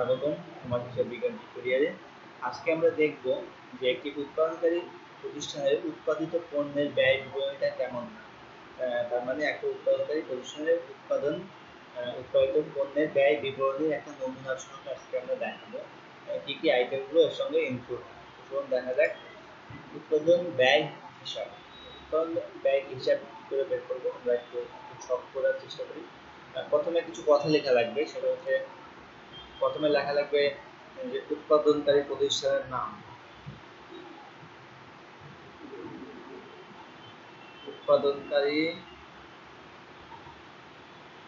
স্বাগতম সমাজ হিসাব বিজ্ঞান টিউটোরিয়ালে আজকে আমরা দেখব যে একটি উৎপাদনকারী প্রতিষ্ঠানের উৎপাদিত পণ্যের ব্যয় বিবরণীটা কেমন। তার মানে একটা উৎপাদনকারী প্রতিষ্ঠানের উৎপাদন উৎপাদিত পণ্যের ব্যয় বিবরণীর একটা নমুনা সহ আজকে আমরা দেখাবো। কি কি আইটেমগুলো এর সঙ্গে ইনক্লুড প্রথম দেখা যাক উৎপাদন ব্যয় হিসাব। উৎপাদন ব্যয় হিসাব করে বের করব? আমরা একটু সব করার চেষ্টা করি। প্রথমে কিছু কথা লেখা লাগবে, সেটা হচ্ছে প্রথমে লেখা লাগবে যে উৎপাদনকারী প্রতিষ্ঠানের নাম। উৎপাদনকারী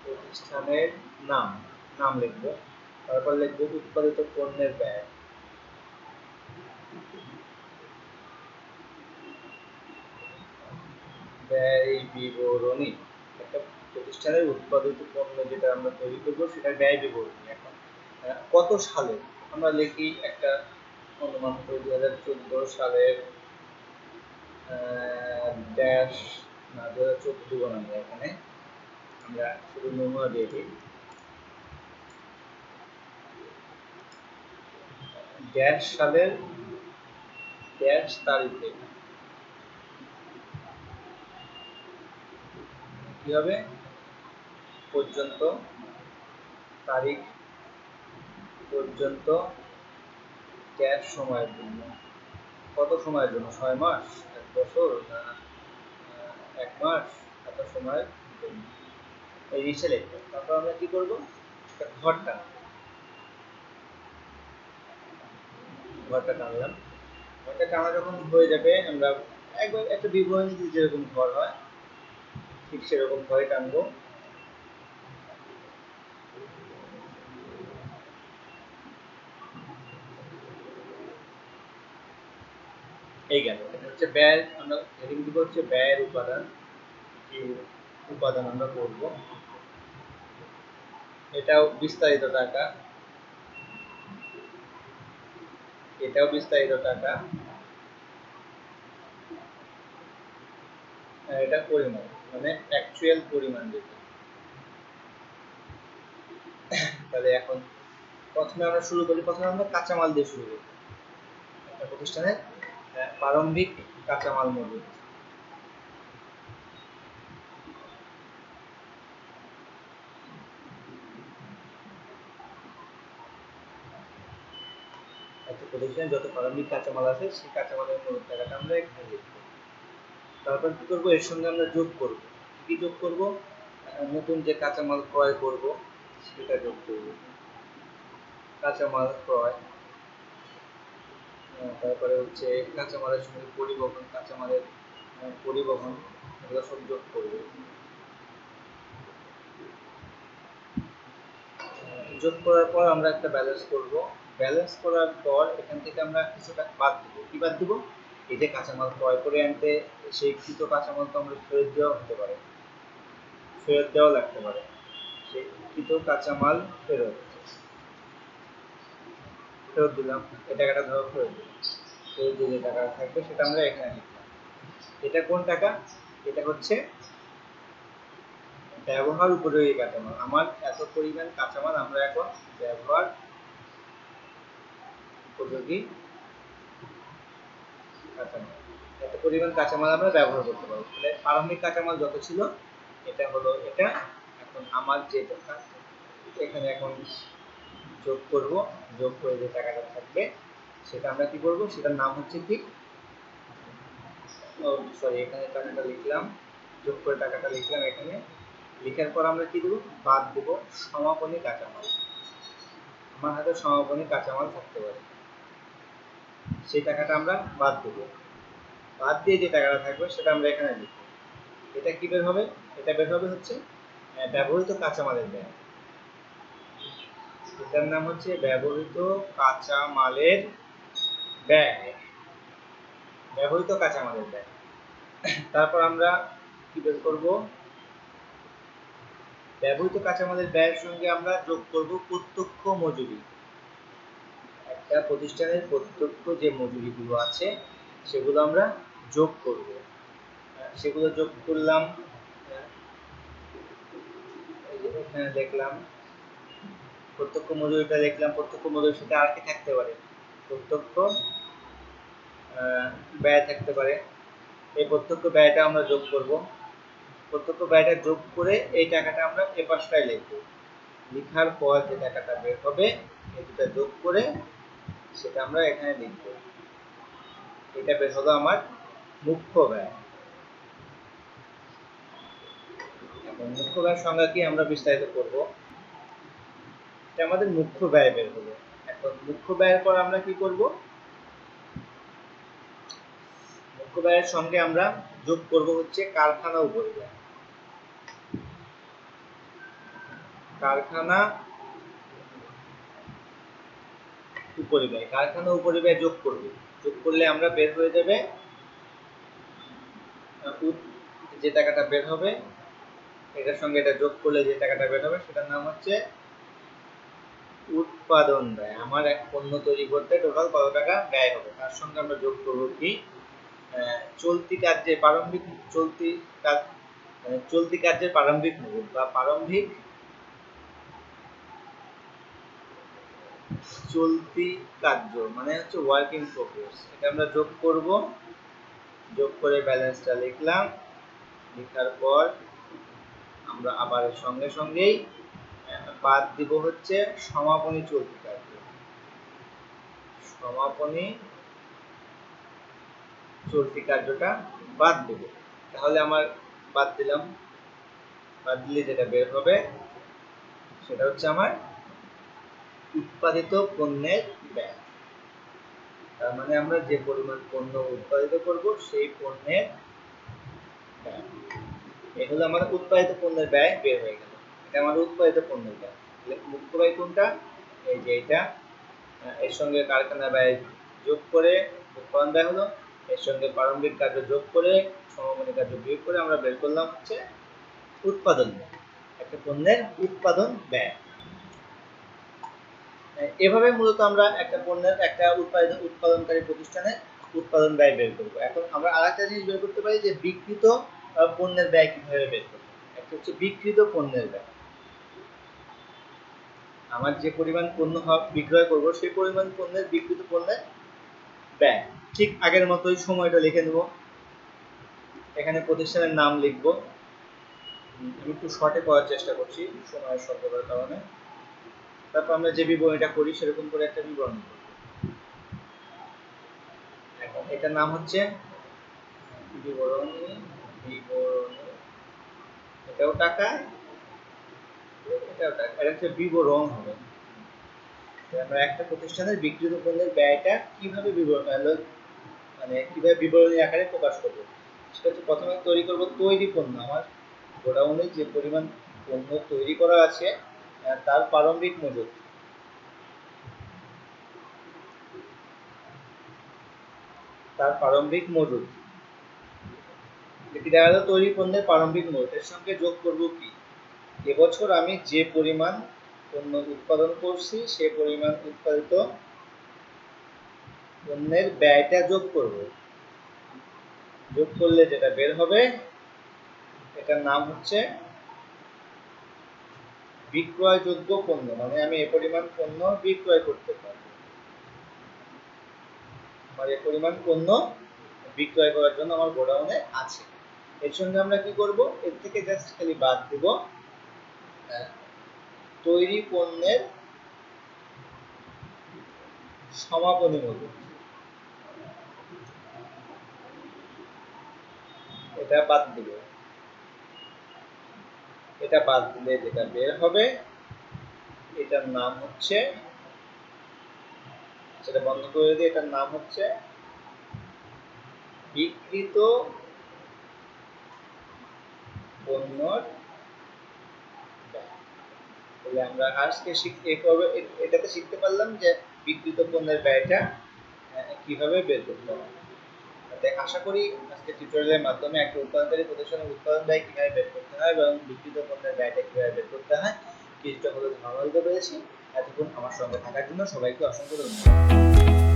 প্রতিষ্ঠানের নাম নাম লিখব। তারপর লিখব উৎপাদিত পণ্যের ব্যয়। ব্যয় বিবরণী। একটা প্রতিষ্ঠানের উৎপাদিত পণ্য যেটা আমরা তৈরি করব, সেটা ব্যয় বিবরণী। এখন কত সালে? আমরা লিখি একটা অনুমান করি, দুই হাজার চোদ্দ সালের ড্যাশ না দু হাজার চোদ্দ আমরা এখানে। আমরা শুধু নমুনা দিয়ে দিই। ড্যাশ সালের ড্যাশ তারিখে কি হবে? পর্যন্ত তারিখ পর্যন্ত ড্যাশ সময়ের জন্য। কত সময়ের জন্য? ছয় মাস? এক বছর? না এক মাস? এত সময়ের জন্য। এই লিখব তারপর আমরা কি করব? একটা ঘর ঘরটা টানলাম। ঘরটা টানা যখন হয়ে যাবে, আমরা একবার একটা বিবরণীতে যেরকম ঘর হয়, ঠিক সেরকম ঘরে টানবো। এই গেল। এটা হচ্ছে ব্যয়, আমরা হচ্ছে ব্যয়ের উপাদান উপাদান আমরা করব। এটাও বিস্তারিত টাকা। এটাও বিস্তারিত টাকা। এটা পরিমাণ মানে অ্যাকচুয়াল পরিমাণ যেটা। তাহলে এখন প্রথমে আমরা শুরু করি, প্রথমে আমরা কাঁচামাল দিয়ে শুরু করি। একটা প্রতিষ্ঠানের প্রারম্ভিক কাঁচামাল মজুদ প্রতিষ্ঠানে যত প্রারম্ভিক কাঁচামাল আছে, সেই কাঁচামালের মূলত টাকাটা আমরা এখানে লিখব তারপর কি করব? এর সঙ্গে আমরা যোগ করব। কি যোগ করব? নতুন যে কাঁচামাল ক্রয় করব, সেটা যোগ করব। কাঁচামাল ক্রয় তারপরে হচ্ছে কাঁচামালের সঙ্গে পরিবহন, কাঁচামালের পরিবহন, এগুলো সব যোগ করব। যোগ করার পর আমরা একটা ব্যালেন্স করব। ব্যালেন্স করার পর এখান থেকে আমরা কিছুটা বাদ দেবো। কি বাদ দেবো? এই যে কাঁচামাল ক্রয় করে আনতে, সেই কৃত কাঁচামাল তো আমরা ফেরত দেওয়া হতে পারে। ফেরত দেওয়া লাগতে পারে। সেই কৃত কাঁচামাল ফেরত। ফেরত দিলাম, এই টাকাটা ধরো ফেরত দিলাম। ফেরত যে থাকবে সেটা আমরা এখানে লিখলাম। এটা কোন টাকা? এটা হচ্ছে ব্যবহার উপযোগী কাঁচামাল। আমার এত পরিমাণ কাঁচামাল আমরা এখন ব্যবহার উপযোগী কাঁচামাল। এত পরিমাণ কাঁচামাল আমরা ব্যবহার করতে পারব। তাহলে প্রারম্ভিক কাঁচামাল যত ছিল, এটা হলো এটা। এখন আমার যে টাকা এখানে এখন যোগ করব, যোগ করে যে টাকাটা থাকবে, সেটা আমরা কি করব? সেটার নাম হচ্ছে কি? সরি এখানে টাকাটা লিখলাম, যোগ করে টাকাটা লিখলাম এখানে। লেখার পর আমরা কি দেবো? বাদ দেব, সমাপনী কাঁচামাল। আমার হাতে সমাপনী কাঁচামাল থাকতে পারে। সেই টাকাটা আমরা বাদ দেব। বাদ দিয়ে যে টাকাটা থাকবে, সেটা আমরা এখানে লিখব। এটা কি বের হবে? এটা বের হবে হচ্ছে ব্যবহৃত কাঁচামালের ব্যয় এটার নাম হচ্ছে ব্যবহৃত কাঁচামালের ব্যয় ব্যবহৃত কাঁচামালের ব্যয় তারপর আমরা কি বের করব? ব্যবহৃত কাঁচামালের ব্যয়ের সঙ্গে আমরা যোগ করব প্রত্যক্ষ মজুরি। একটা প্রতিষ্ঠানের প্রত্যক্ষ যে মজুরিগুলো আছে সেগুলো আমরা যোগ করব। সেগুলো যোগ করলাম। আহ, এই যে এখানে দেখলাম। প্রত্যক্ষ মজুরিটা দেখলাম, প্রত্যক্ষ মজুরির সাথে আর কি থাকতে পারে? প্রত্যক্ষ ব্যয় থাকতে পারে। এই প্রত্যক্ষ ব্যয়টা আমরা যোগ করব। প্রত্যক্ষ ব্যয়টা যোগ করে এই টাকাটা আমরা এ পাশটায় লিখব। লেখার পর যে টাকাটা বের হবে, এই দুটা যোগ করে সেটা আমরা এখানে লিখব। এটা বের হলো আমার মুখ্য ব্যয়। মুখ্য ব্যয়ের সংজ্ঞা কি আমরা বিস্তারিত করব? এটা আমাদের মুখ্য ব্যয় বের হলো। এখন মুখ্য ব্যয়ের পর আমরা কি করব? মুখ্য ব্যয়ের সঙ্গে আমরা যোগ করব হচ্ছে কারখানা উপরিব্যয়। কারখানা উপরিব্যয়। কারখানা উপরিব্যয় যোগ করব। যোগ করলে আমরা বের হয়ে যাবে যে টাকাটা বের হবে, এটার সঙ্গে এটা যোগ করলে যে টাকাটা বের হবে, সেটার নাম হচ্ছে উৎপাদন ব্যয়। আমার এক পণ্য তৈরি করতে টোটাল কত টাকা ব্যয় হবে? তার সঙ্গে আমরা যোগ করব কি? চলতি কার্যে প্রারম্ভিক, চলতি কাজ চলতি কার্যের প্রারম্ভিক মূল্য বা প্রারম্ভিক চলতি কার্য মানে হচ্ছে ওয়ার্ক ইন প্রোগ্রেস এটা আমরা যোগ করব। যোগ করে ব্যালেন্সটা লিখলাম। লেখার পর আমরা আবার সঙ্গে সঙ্গেই বাদ দিব হচ্ছে সমাপনী চলতি কার্য সমাপনী চলতি কার্যটা বাদ দেব। তাহলে আমার বাদ দিলাম। বাদ দিলে যেটা বের হবে সেটা হচ্ছে আমার উৎপাদিত পণ্যের ব্যয়। তার মানে আমরা যে পরিমাণ পণ্য উৎপাদিত করব সেই পণ্যের ব্যয়। এই হলো আমাদের উৎপাদিত পণ্যের ব্যয় বের হয়ে গেল। আমাদের উৎপাদিত তাহলে মুখ্য ব্যয় কোনটা? এই যে এটা। এর সঙ্গে কারখানা ব্যয় যোগ করে উৎপাদন ব্যয় হলো। এর সঙ্গে প্রারম্ভিক কার্য যোগ করে সমাপনী কার্য বিয়োগ করে আমরা বের করলাম হচ্ছে উৎপাদন ব্যয়। একটা পণ্যের উৎপাদন ব্যয়। এভাবে মূলত আমরা একটা পণ্যের একটা উৎপাদন উৎপাদনকারী প্রতিষ্ঠানে উৎপাদন ব্যয় বের করব। এখন আমরা আরেকটা জিনিস বের করতে পারি যে বিকৃত পণ্যের ব্যয় কীভাবে বের করব। একটা হচ্ছে বিকৃত পণ্যের ব্যয়। আমার যে পরিমাণ পণ্য বিক্রয় করব, সেই পরিমাণ পণ্যের বিকৃত পণ্যের ব্যয়। ঠিক আগের মতোই সময়টা লিখে নেব। এখানে প্রতিষ্ঠানের নাম লিখব। আমি একটু শর্টে করার চেষ্টা করছি, সময়ের স্বল্পতার কারণে। তারপর আমরা যে বিবরণীটা করি, সেরকম করে একটা বিবরণ এখন এটার নাম হচ্ছে বিবরণী বিবরণী। এটাও টাকা টাকা এটা বিবরণ হবে। আমরা একটা প্রতিষ্ঠানের বিক্রিত পণ্যের ব্যয়টা কীভাবে বিবরণ মানে কীভাবে বিবরণী আকারে প্রকাশ করব? সেটা হচ্ছে প্রথমে তৈরি করব তৈরি পণ্য। আমার গোডাউনে যে পরিমাণ পণ্য তৈরি করা আছে তার প্রারম্ভিক মজুত তার প্রারম্ভিক এটি দেখা গেল তৈরি পণ্যের প্রারম্ভিক এর সঙ্গে যোগ করব কি? এবছর আমি যে পরিমাণ পণ্য উৎপাদন করছি, সে পরিমাণ উৎপাদিত পণ্যের ব্যয়টা যোগ করব। যোগ করলে যেটা বের হবে, এটার নাম হচ্ছে বিক্রয়যোগ্য পণ্য মানে আমি এ পরিমাণ পণ্য বিক্রয় করতে পারব। আমার এ পরিমাণ পণ্য বিক্রয় করার জন্য আমার গোডাউনে আছে। এর সঙ্গে আমরা কি করব? এর থেকে জাস্ট খালি বাদ দেব তৈরি পণ্যের সমাপনী মূল্য। এটা বাদ এটা বাদ দিলে যেটা বের হবে, এটার নাম হচ্ছে, সেটা বন্ধ করে দিয়ে এটার নাম হচ্ছে বিকৃত পণ্যর আমরা আজকে শিখতে এভাবে এটাতে শিখতে পারলাম যে বিকৃত পণ্যের ব্যয়টা কীভাবে বের করতে হবে। আশা করি আজকে টিউটোরিয়ালের মাধ্যমে একটা উৎপাদনকারী প্রতিষ্ঠানের উৎপাদন ব্যয় কীভাবে বের করতে হয় এবং বিকৃত পণ্যের ব্যয়টা কীভাবে বের করতে হয়, কিছুটা হলে ধারণা দিতে পেরেছি। এতক্ষণ আমার সঙ্গে থাকার জন্য সবাইকে অসংখ্য ধন্যবাদ।